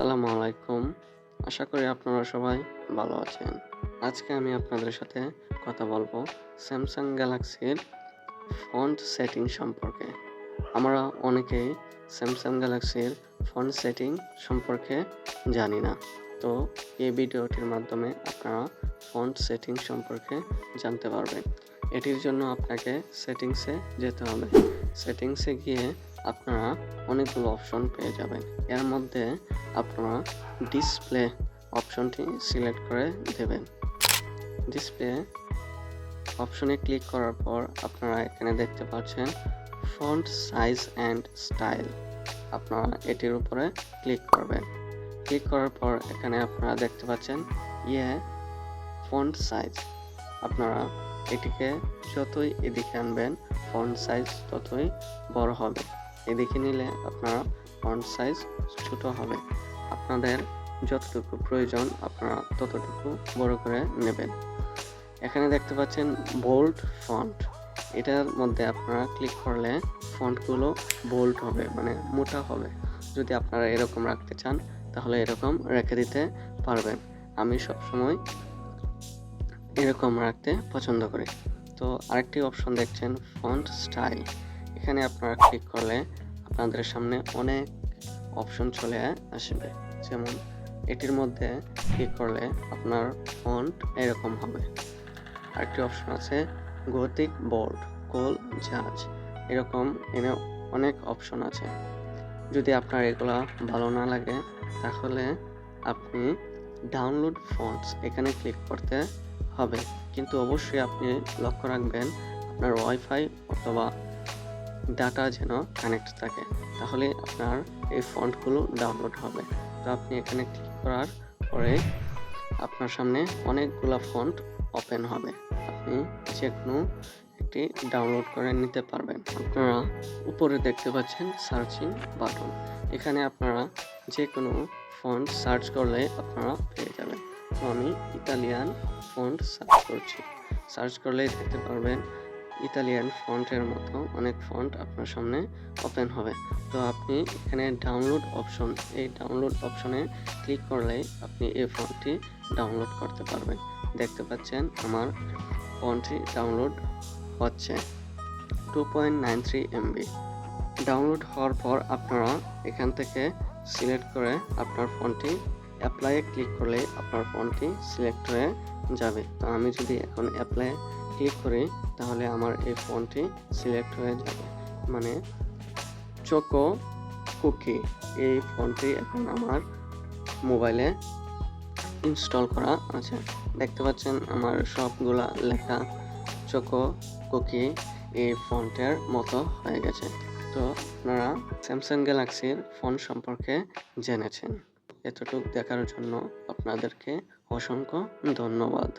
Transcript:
আসসালামু আলাইকুম আশা করি আপনারা সবাই ভালো আছেন। আজকে আমি আপনাদের সাথে কথা বলব স্যামসাং গ্যালাক্সির ফন্ট সেটিং সম্পর্কে। আমরা অনেকেই স্যামসাং গ্যালাক্সির ফন্ট সেটিং সম্পর্কে জানি না। তো এই ভিডিওটির মাধ্যমে আপনারা ফন্ট সেটিং সম্পর্কে জানতে পারবেন। এটির জন্য আপনাকে সেটিংসে যেতে হবে। সেটিংসে গিয়ে আপনারা অনেকগুলো অপশন পেয়ে যাবেন। এর মধ্যে আপনারা ডিসপ্লে অপশনটি সিলেক্ট করে দেবেন। ডিসপ্লে অপশনে ক্লিক করার পর আপনারা এখানে দেখতে পাচ্ছেন ফন্ট সাইজ অ্যান্ড স্টাইল আপনারা এটির উপরে ক্লিক করবেন। ক্লিক করার পর এখানে আপনারা দেখতে পাচ্ছেন ইয়ে ফন্ট সাইজ আপনারা এটিকে যতই এদিকে আনবেন ফন্ট সাইজ ততই বড় হবে। এদিকে নিলে আপনারা ফন্ট সাইজ ছোট হবে। আপনাদের যতটুকু প্রয়োজন আপনারা ততটুকু বড় করে নেবেন। এখানে দেখতে পাচ্ছেন বোল্ড ফন্ট এটার মধ্যে আপনারা ক্লিক করলে ফন্টগুলো বোল্ড হবে মানে মোটা হবে। যদি আপনারা এরকম রাখতে চান, তাহলে এরকম রেখে দিতে পারবেন। আমি সবসময় এরকম রাখতে পছন্দ করি। তো আরেকটি অপশন দেখছেন ফন্ট স্টাইল এখানে আপনারা ক্লিক করলে আপনাদের সামনে অনেক অপশন চলে আসবে। যেমন এটির মধ্যে ক্লিক করলে আপনার ফন্ট এরকম হবে। আরেকটি অপশন আছে গতিক বোর্ড কোল জাজ এরকম এনে অনেক অপশন আছে। যদি আপনার এগুলা ভালো না লাগে, তাহলে আপনি ডাউনলোড ফন্টস এখানে ক্লিক করতে হবে। কিন্তু অবশ্যই আপনি লক্ষ্য রাখবেন, আপনার ওয়াইফাই অথবা ডাটা যেন কানেক্ট থাকে, তাহলে আপনার এই ফন্টগুলো ডাউনলোড হবে। তো আপনি এখানে ক্লিক করার পরে আপনার সামনে অনেকগুলো ফন্ট ওপেন হবে। আপনি যে কোনো একটি ডাউনলোড করে নিতে পারবেন। আপনারা উপরে দেখতে পাচ্ছেন সার্চিং বাটন এখানে আপনারা যে কোনো ফন্ট সার্চ করলে আপনারা পেয়ে যাবেন। তো আমি ইতালিয়ান ফন্ট সার্চ করছি। সার্চ করলেই দেখতে পারবেন ইতালিয়ান ফন্টের মতো অনেক ফন্ট আপনার সামনে ওপেন হবে। তো আপনি এখানে ডাউনলোড অপশন এই ডাউনলোড অপশনে ক্লিক করলেই আপনি এই ফন্টটি ডাউনলোড করতে পারবেন। দেখতে পাচ্ছেন আমার ফন্টটি ডাউনলোড হচ্ছে two point nine three MB download হওয়ার পর আপনারা এখান থেকে সিলেক্ট করে আপনার ফোনটি অ্যাপ্লাইয়ে ক্লিক করলে আপনার ফোনটি সিলেক্ট হয়ে যাবে। তো আমি যদি এখন অ্যাপ্লাই ক্লিক করি, তাহলে আমার এই ফোনটি সিলেক্ট হয়ে যাবে। মানে চোকো কুকি, এই ফোনটি এখন আমার মোবাইলে ইনস্টল করা আছে। দেখতে পাচ্ছেন আমার সবগুলা লেখা চোকো কুকি এই ফোনটার মতো হয়ে গেছে। তো আপনারা স্যামসাং গ্যালাক্সির ফোন সম্পর্কে জেনেছেন। এতটুকু দেখার জন্য আপনাদেরকে অসংখ্য ধন্যবাদ।